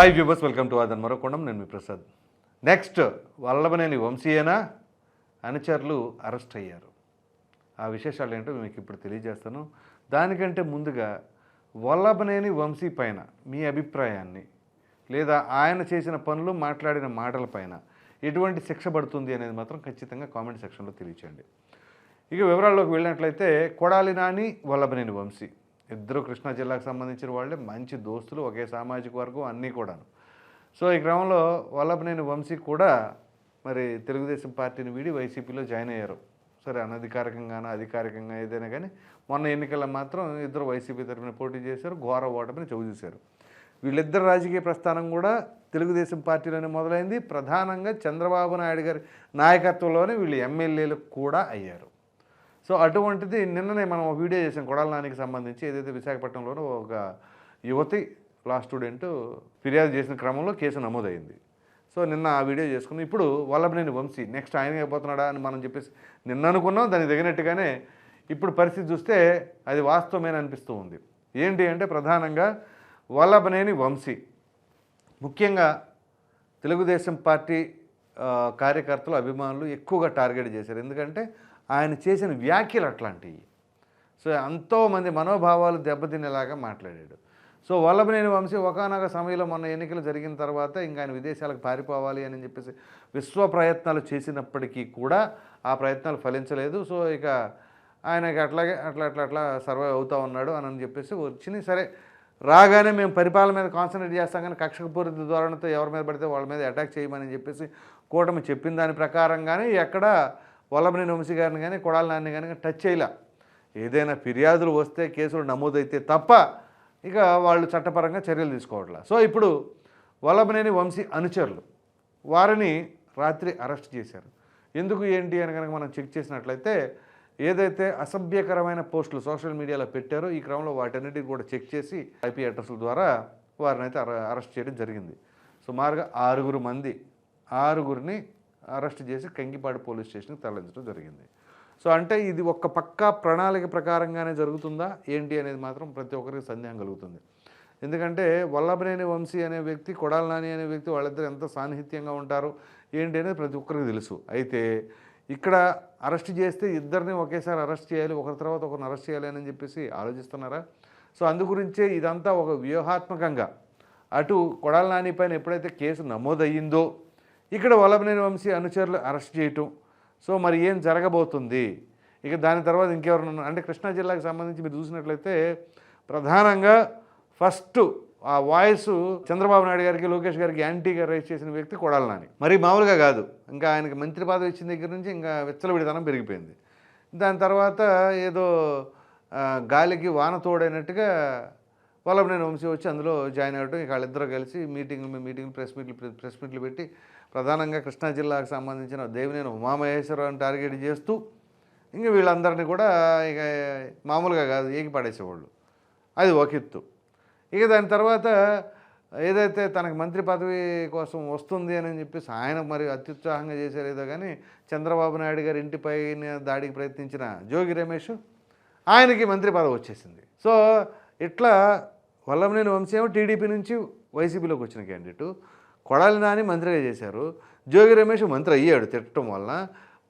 Hi viewers welcome to అదన్ మరొకొండం నేను మీ ప్రసాద్ నెక్స్ట్ వల్లభనేని వంశీయేనా అనుచరులు అరెస్ట్ అయ్యారు. ఆ విశేషాలు ఏంటో మీకు ఇప్పుడు తెలియజేస్తాను. దానికంటే ముందుగా వల్లభనేని వంశీ పైన మీ అభిప్రాయాన్ని లేదా ఆయన చేసిన పనులు మాట్లాడిన మాటల పైన ఎటువంటి శిక్ష పడుతుంది అనేది మాత్రం ఖచ్చితంగా కామెంట్ సెక్షన్లో తెలియచేయండి. ఇక వివరాల్లోకి వెళ్ళినట్లయితే కొడాలి నాని వల్లభనేని వంశీ ఇద్దరు కృష్ణా జిల్లాకు సంబంధించిన వాళ్ళే మంచి దోస్తులు ఒకే సామాజిక వర్గం అన్నీ కూడాను. సో ఈ క్రమంలో వల్లభనేని వంశీ కూడా మరి తెలుగుదేశం పార్టీని వీడి వైసీపీలో జాయిన్ అయ్యారు. సరే అనధికారికంగానో అధికారికంగా ఏదైనా కానీ మొన్న ఎన్నికల్లో మాత్రం ఇద్దరు వైసీపీ తరఫున పోటీ చేశారు ఘోర ఓటమిని చవిచూశారు. వీళ్ళిద్దరు రాజకీయ ప్రస్థానం కూడా తెలుగుదేశం పార్టీలోనే మొదలైంది. ప్రధానంగా చంద్రబాబు నాయుడు గారి నాయకత్వంలోనే వీళ్ళు ఎమ్మెల్యేలు కూడా అయ్యారు. సో అటువంటిది నిన్ననే మనం ఒక వీడియో చేసాం కొడాల నానికి సంబంధించి ఏదైతే విశాఖపట్నంలోనూ ఒక యువతి లా స్టూడెంట్ ఫిర్యాదు చేసిన క్రమంలో కేసు నమోదైంది. సో నిన్న ఆ వీడియో చేసుకున్నాం. ఇప్పుడు వల్లభనేని వంశీ నెక్స్ట్ ఆయన అయిపోతున్నాడా అని మనం చెప్పేసి నిన్న అనుకున్నాం. దానికి తగినట్టుగానే ఇప్పుడు పరిస్థితి చూస్తే అది వాస్తవమే అనిపిస్తూ ఉంది. ఏంటి అంటే ప్రధానంగా వల్లభనేని వంశీ ముఖ్యంగా తెలుగుదేశం పార్టీ కార్యకర్తలు అభిమానులు ఎక్కువగా టార్గెట్ చేశారు. ఎందుకంటే ఆయన చేసిన వ్యాఖ్యలు అట్లాంటివి సో ఎంతోమంది మనోభావాలు దెబ్బతినేలాగా మాట్లాడాడు. సో వల్లభనేని వంశీ ఒకనొక సమయంలో మొన్న ఎన్నికలు జరిగిన తర్వాత ఇంకా ఆయన విదేశాలకు పారిపోవాలి అని చెప్పేసి విశ్వ ప్రయత్నాలు చేసినప్పటికీ కూడా ఆ ప్రయత్నాలు ఫలించలేదు. సో ఇక ఆయనకి అట్లాగే అట్లా అట్లా అట్లా సర్వైవ్ అవుతా ఉన్నాడు అని చెప్పేసి వచ్చినాయి సరే రాగానే మేము పరిపాలన మీద కాన్సన్ట్రేట్ చేస్తాం కానీ కక్షపూరిత ధోరణితో ఎవరి మీద పడితే వాళ్ళ మీద అటాక్ చేయమని చెప్పేసి కూటమి చెప్పిన దాని ప్రకారంగానే ఎక్కడ వల్లభనేని వంశీ గారిని కానీ కొడాల నాన్ని కానీ టచ్ చేయలే. ఏదైనా ఫిర్యాదులు వస్తే కేసులు నమోదైతే తప్ప ఇక వాళ్ళు చట్టపరంగా చర్యలు తీసుకోవట్లే. సో ఇప్పుడు వల్లభనేని వంశీ అనుచరులు వారిని రాత్రి అరెస్ట్ చేశారు. ఎందుకు ఏంటి అని కనుక మనం చెక్ చేసినట్లయితే ఏదైతే అసభ్యకరమైన పోస్టులు సోషల్ మీడియాలో పెట్టారో ఈ క్రమంలో వాటన్నిటిని కూడా చెక్ చేసి ఐపీ అడ్రస్ల ద్వారా వారిని అయితే అరెస్ట్ చేయడం జరిగింది. సుమారుగా ఆరుగురు మంది ఆరుగురిని అరెస్ట్ చేసి కంగిపాడు పోలీస్ స్టేషన్కి తరలించడం జరిగింది. సో అంటే ఇది ఒక్క పక్కా ప్రణాళిక ప్రకారంగానే జరుగుతుందా? ఏంటి అనేది మాత్రం ప్రతి ఒక్కరికి సందేహం కలుగుతుంది. ఎందుకంటే వల్లభనేని వంశీ అనే వ్యక్తి కొడాల నాని అనే వ్యక్తి వాళ్ళిద్దరు ఎంత సాన్నిహిత్యంగా ఉంటారు ఏంటి అనేది ప్రతి ఒక్కరికి తెలుసు. అయితే ఇక్కడ అరెస్ట్ చేస్తే ఇద్దరిని ఒకేసారి అరెస్ట్ చేయాలి ఒకరి తర్వాత ఒకరిని అరెస్ట్ చేయాలి అని చెప్పేసి ఆలోచిస్తున్నారా? సో అందుగురించే ఇదంతా ఒక వ్యూహాత్మకంగా అటు కొడాల నాని పైన ఎప్పుడైతే కేసు నమోదయ్యిందో ఇక్కడ వల్లభనేని వంశీ అనుచరులు అరెస్ట్ చేయటం. సో మరి ఏం జరగబోతుంది? ఇక దాని తర్వాత ఇంకెవరు అంటే కృష్ణా జిల్లాకు సంబంధించి మీరు చూసినట్లయితే ప్రధానంగా ఫస్ట్ ఆ వాయిస్ చంద్రబాబు నాయుడు గారికి లోకేష్ గారికి యాంటీగా రైజ్ చేసిన వ్యక్తి కొడాలి నాని. మరి మామూలుగా కాదు. ఇంకా ఆయనకి మంత్రి పదవి ఇచ్చిన దగ్గర నుంచి ఇంకా విచ్చలవిడితనం పెరిగిపోయింది. దాని తర్వాత ఏదో గాలికి వాన తోడైనట్టుగా వల్లభనేని వంశీ వచ్చి అందులో జాయిన్ అవ్వడం ఇక వాళ్ళిద్దరూ కలిసి మీటింగ్లు మీటింగ్లు ప్రెస్ మీట్లు ప్రెస్ మీట్లు పెట్టి ప్రధానంగా కృష్ణా జిల్లాకు సంబంధించిన దేవినేని ఉమామహేశ్వరరావుని టార్గెట్ చేస్తూ ఇంక వీళ్ళందరినీ కూడా ఇక మామూలుగా కాదు ఏకి పడేసేవాళ్ళు. అది ఒక ఎత్తు. ఇక దాని తర్వాత ఏదైతే తనకు మంత్రి పదవి కోసం వస్తుంది అని చెప్పేసి ఆయన మరి అత్యుత్సాహంగా చేశారు కానీ చంద్రబాబు నాయుడు గారి ఇంటిపైన దాడికి ప్రయత్నించిన జోగి రమేష్ ఆయనకి మంత్రి పదవి వచ్చేసింది. సో ఇట్లా వల్లభనేని వంశీ ఏమో టీడీపీ నుంచి వైసీపీలోకి వచ్చిన క్యాండిడేటు కొడాలి నాని మంత్రిగా చేశారు. జోగి రమేష్ మంత్రి అయ్యాడు తిట్టడం వలన.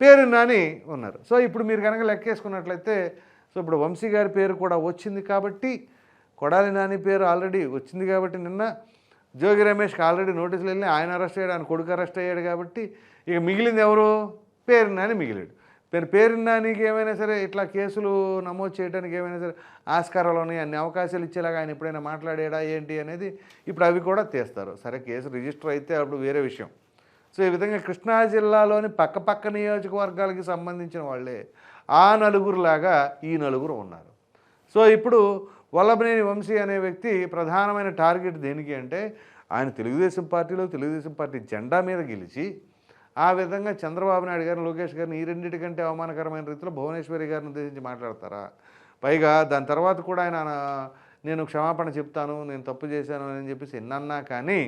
పేరు నాని ఉన్నారు. సో ఇప్పుడు మీరు కనుక లెక్కేసుకున్నట్లయితే సో ఇప్పుడు వంశీ గారి పేరు కూడా వచ్చింది కాబట్టి కొడాలి నాని పేరు ఆల్రెడీ వచ్చింది కాబట్టి నిన్న జోగి రమేష్కి ఆల్రెడీ నోటీసులు వెళ్ళి ఆయన అరెస్ట్ అయ్యాడు ఆయన కొడుకు అరెస్ట్ అయ్యాడు కాబట్టి ఇక మిగిలింది ఎవరు? పేరు నాని మిగిలాడు. పేరు పేరున్నానికి ఏమైనా సరే ఇట్లా కేసులు నమోదు చేయడానికి ఏమైనా సరే ఆస్కారాలు ఉన్నాయి అన్ని అవకాశాలు ఇచ్చేలాగా ఆయన ఎప్పుడైనా మాట్లాడాడా ఏంటి అనేది ఇప్పుడు అవి కూడా తీస్తారు. సరే కేసు రిజిస్టర్ అయితే అప్పుడు వేరే విషయం. సో ఈ విధంగా కృష్ణా జిల్లాలోని పక్క పక్క నియోజకవర్గాలకి సంబంధించిన వాళ్ళే ఆ నలుగురులాగా ఈ నలుగురు ఉన్నారు. సో ఇప్పుడు వల్లభనేని వంశీ అనే వ్యక్తి ప్రధానమైన టార్గెట్ దేనికి అంటే ఆయన తెలుగుదేశం పార్టీలో తెలుగుదేశం పార్టీ జెండా మీద గెలిచి ఆ విధంగా చంద్రబాబు నాయుడు గారిని లోకేష్ గారిని ఈ రెండింటికంటే అవమానకరమైన రీతిలో భువనేశ్వరి గారిని ఉద్దేశించి మాట్లాడతారా? పైగా దాని తర్వాత కూడా ఆయన నేను క్షమాపణ చెప్తాను నేను తప్పు చేశాను అని చెప్పేసి ఎన్నన్నా కానీ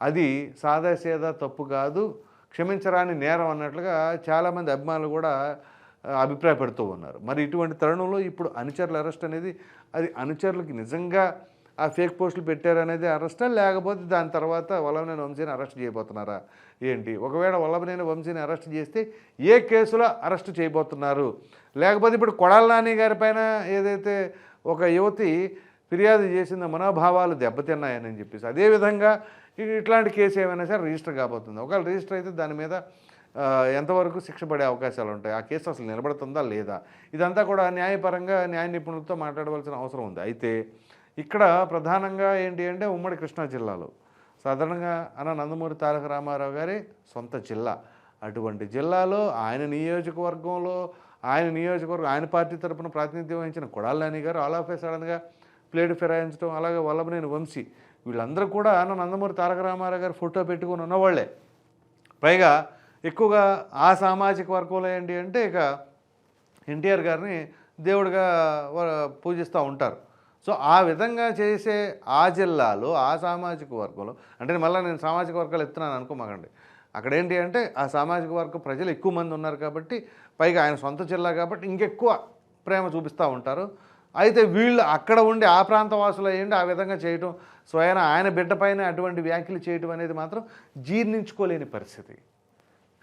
అది సాదాసీదా తప్పు కాదు క్షమించరాని నేరం అన్నట్లుగా చాలామంది అభిమానులు కూడా అభిప్రాయపడుతూ ఉన్నారు. మరి ఇటువంటి తరుణంలో ఇప్పుడు అనుచరుల అరెస్ట్ అనేది అది అనుచరులకి నిజంగా ఆ ఫేక్ పోస్టులు పెట్టారనేది అరెస్టా లేకపోతే దాని తర్వాత వల్లభనేని వంశీని అరెస్ట్ చేయబోతున్నారా? ఏంటి? ఒకవేళ వల్లభనేని వంశీని అరెస్ట్ చేస్తే ఏ కేసులో అరెస్ట్ చేయబోతున్నారు? లేకపోతే ఇప్పుడు కొడాల నాని గారి పైన ఏదైతే ఒక యువతి ఫిర్యాదు చేసిన మనోభావాలు దెబ్బతిన్నాయని చెప్పేసి అదేవిధంగా ఇట్లాంటి కేసు ఏమైనా సరే రిజిస్టర్ కాబోతుంది. ఒకవేళ రిజిస్టర్ అయితే దాని మీద ఎంతవరకు శిక్ష పడే అవకాశాలు ఉంటాయి? ఆ కేసు అసలు నిలబడుతుందా లేదా? ఇదంతా కూడా న్యాయపరంగా న్యాయ నిపుణులతో మాట్లాడవలసిన అవసరం ఉంది. అయితే ఇక్కడ ప్రధానంగా ఏంటి అంటే ఉమ్మడి కృష్ణా జిల్లాలో. సాధారణంగా అన్న నందమూరి తారక రామారావు గారి సొంత జిల్లా. అటువంటి జిల్లాలో ఆయన నియోజకవర్గంలో ఆయన నియోజకవర్గం ఆయన పార్టీ తరపున ప్రాతినిధ్యం వహించిన కొడాల నాని గారు ఆల్ ఆఫ్ ఏ సడన్గా ప్లేట్ ఫిరాయించడం అలాగే వల్లభనేని వంశీ వీళ్ళందరూ కూడా అన్న నందమూరి తారక రామారావు గారు ఫోటో పెట్టుకుని ఉన్నవాళ్ళే. పైగా ఎక్కువగా ఆ సామాజిక వర్గంలో ఏంటి అంటే ఇక ఎన్టీఆర్ గారిని దేవుడిగా వ- పూజిస్తూ ఉంటారు. సో ఆ విధంగా చేసే ఆ జిల్లాలో ఆ సామాజిక వర్గంలో అంటే మళ్ళీ నేను సామాజిక వర్గాలు ఎత్తున్నాను అనుకోమాకండి. అక్కడ ఏంటి అంటే ఆ సామాజిక వర్గ ప్రజలు ఎక్కువ మంది ఉన్నారు కాబట్టి పైగా ఆయన సొంత జిల్లా కాబట్టి ఇంకెక్కువ ప్రేమ చూపిస్తూ ఉంటారు. అయితే వీళ్ళు అక్కడ ఉండి ఆ ప్రాంత వాసులు అయ్యండి ఆ విధంగా చేయటం స్వయం ఆయన బిడ్డపైన అటువంటి వ్యాఖ్యలు చేయటం అనేది మాత్రం జీర్ణించుకోలేని పరిస్థితి.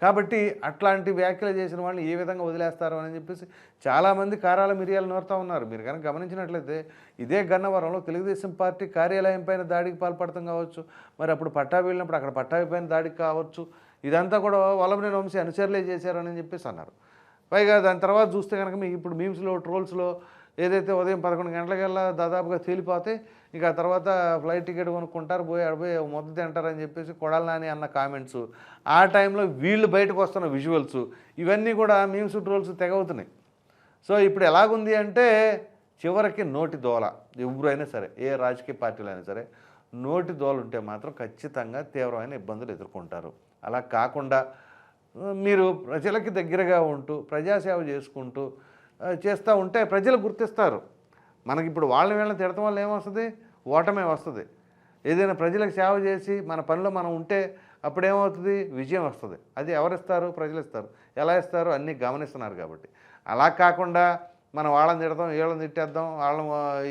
కాబట్టి అట్లాంటి వ్యాఖ్యలు చేసిన వాళ్ళని ఏ విధంగా వదిలేస్తారు అని చెప్పేసి చాలామంది కారాల మిరియాలు నోరుతూ ఉన్నారు. మీరు కనుక గమనించినట్లయితే ఇదే గన్నవరంలో తెలుగుదేశం పార్టీ కార్యాలయం పైన దాడికి పాల్పడతాం కావచ్చు. మరి అప్పుడు పట్టా వెళ్ళినప్పుడు అక్కడ పట్టాభి పైన దాడికి కావచ్చు. ఇదంతా కూడా వల్లభనేని వంశీ అనుచరులే చేశారని చెప్పేసి అన్నారు. పైగా దాని తర్వాత చూస్తే కనుక మీకు ఇప్పుడు మీమ్స్లో ట్రోల్స్లో ఏదైతే ఉదయం పదకొండు గంటలకల్లా దాదాపుగా తేలిపోతే ఇక ఆ తర్వాత ఫ్లైట్ టికెట్ కొనుక్కుంటారు పోయి అడిపోయి మొద్దు తింటారని చెప్పేసి కొడాలని అన్న కామెంట్స్. ఆ టైంలో వీళ్ళు బయటకు వస్తున్న విజువల్స్ ఇవన్నీ కూడా మీమ్స్ ట్రోల్స్ తెగవుతున్నాయి. సో ఇప్పుడు ఎలాగుంది అంటే చివరికి నోటి దోల. ఎవరైనా సరే ఏ రాజకీయ పార్టీలు అయినా సరే నోటి దోల ఉంటే మాత్రం ఖచ్చితంగా తీవ్రమైన ఇబ్బందులు ఎదుర్కొంటారు. అలా కాకుండా మీరు ప్రజలకి దగ్గరగా ఉంటూ ప్రజాసేవ చేసుకుంటూ చేస్తూ ఉంటే ప్రజలు గుర్తిస్తారు. మనకి ఇప్పుడు వాళ్ళని వీళ్ళని తిడటం వల్ల ఏమొస్తుంది? ఓటమే వస్తుంది. ఏదైనా ప్రజలకు సేవ చేసి మన పనిలో మనం ఉంటే అప్పుడేమవుతుంది? విజయం వస్తుంది. అది ఎవరిస్తారు? ప్రజలు ఇస్తారు ఎలా ఇస్తారు? అన్నీ గమనిస్తున్నారు కాబట్టి. అలా కాకుండా మనం వాళ్ళని తిడతాం వీళ్ళని తిట్టేద్దాం వాళ్ళని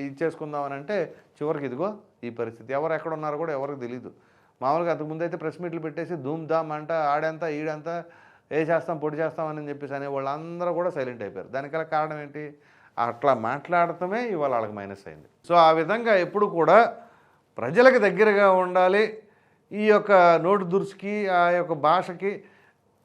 ఇచ్చేసుకుందాం అని అంటే చివరికి ఇదిగో ఈ పరిస్థితి. ఎవరు ఎక్కడ ఉన్నారో కూడా ఎవరికి తెలియదు మామూలుగా అంతకుముందు అయితే ప్రెస్ మీట్లు పెట్టేసి ధూమ్ ధామ్ అంట ఆడంతా ఈడంతా ఏ చేస్తాం పొడి చేస్తాం అని చెప్పేసి అనే వాళ్ళందరూ కూడా సైలెంట్ అయిపోయారు. దానికల కారణం ఏంటి? అట్లా మాట్లాడటమే ఇవాళ వాళ్ళకి మైనస్ అయింది. సో ఆ విధంగా ఎప్పుడు కూడా ప్రజలకు దగ్గరగా ఉండాలి. ఈ యొక్క నోటు దురుసుకి ఆ యొక్క భాషకి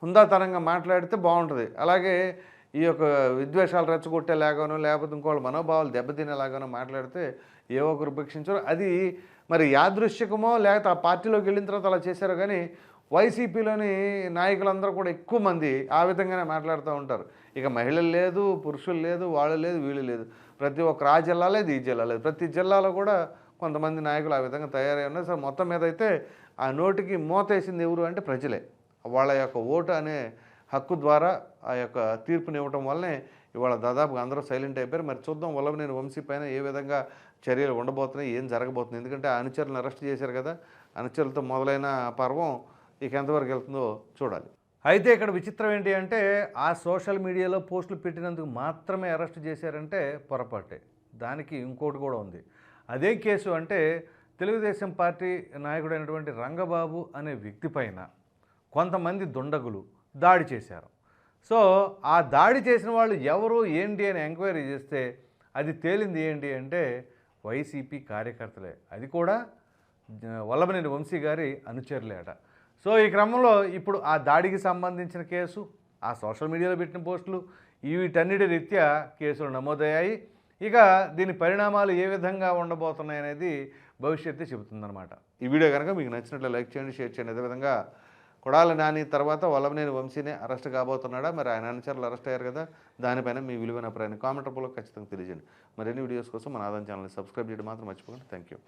హుందాతనంగా మాట్లాడితే బాగుంటుంది. అలాగే ఈ యొక్క విద్వేషాలు రెచ్చగొట్టేలాగానో లేకపోతే ఇంకోళ్ళ మనోభావాలు దెబ్బతినేలాగానో మాట్లాడితే ఏ ఒక్కరు అది మరి యాదృశ్యకమో లేకపోతే ఆ పార్టీలోకి వెళ్ళిన తర్వాత అలా చేశారో కానీ వైసీపీలోని నాయకులందరూ కూడా ఎక్కువ మంది ఆ విధంగానే మాట్లాడుతూ ఉంటారు. ఇక మహిళలు లేదు పురుషులు లేదు వాళ్ళు లేదు వీళ్ళు లేదు. ప్రతి ఒక్క ఆ జిల్లా లేదు ఈ జిల్లా లేదు ప్రతి జిల్లాలో కూడా కొంతమంది నాయకులు ఆ విధంగా తయారై ఉన్నారు. సార్ మొత్తం మీద అయితే ఆ నోటికి మూతేసింది ఎవరు అంటే ప్రజలే. వాళ్ళ యొక్క ఓటు అనే హక్కు ద్వారా ఆ యొక్క తీర్పుని ఇవ్వటం వల్లనే ఇవాళ దాదాపుగా అందరూ సైలెంట్ అయిపోయారు. మరి చూద్దాం వల్లభనేని వంశీ పైన ఏ విధంగా చర్యలు ఉండబోతున్నాయి ఏం జరగబోతుంది ఎందుకంటే ఆ అనుచరులను అరెస్ట్ చేశారు కదా. అనుచరులతో మొదలైన పర్వం ఇక ఎంతవరకు వెళ్తుందో చూడాలి. అయితే ఇక్కడ విచిత్రం ఏంటి అంటే ఆ సోషల్ మీడియాలో పోస్టులు పెట్టినందుకు మాత్రమే అరెస్ట్ చేశారంటే పొరపాటే. దానికి ఇంకోటి కూడా ఉంది. అదే కేసు అంటే తెలుగుదేశం పార్టీ నాయకుడైనటువంటి రంగబాబు అనే వ్యక్తి పైన కొంతమంది దుండగులు దాడి చేశారు. సో ఆ దాడి చేసిన వాళ్ళు ఎవరు ఏంటి అని ఎంక్వైరీ చేస్తే అది తేలింది ఏంటి అంటే వైసీపీ కార్యకర్తలే. అది కూడా వల్లభనేని వంశీ గారి అనుచరులేట. సో ఈ క్రమంలో ఇప్పుడు ఆ దాడికి సంబంధించిన కేసు ఆ సోషల్ మీడియాలో పెట్టిన పోస్టులు వీటన్నిటి రీత్యా కేసులు నమోదయ్యాయి. ఇక దీని పరిణామాలు ఏ విధంగా ఉండబోతున్నాయి అనేది భవిష్యత్తు చెబుతుందన్నమాట. ఈ వీడియో కనుక మీకు నచ్చినట్లు లైక్ చేయండి షేర్ చేయండి. అదేవిధంగా కొడాల నాని తర్వాత వల్లభనేని వంశీనే అరెస్ట్ కాబోతున్నాడా? మరి ఆయన అనుచరులు అరెస్ట్ అయ్యారు కదా దానిపైన మీ విలువైన అభిప్రాయాన్ని కామెంట్ రూపంలో ఖచ్చితంగా తెలియజేయండి. మరిన్ని వీడియోస్ కోసం మన ఆదాయం ఛానల్ని సబ్స్క్రైబ్ చేయడం మాత్రం మర్చిపోకండి. Thank you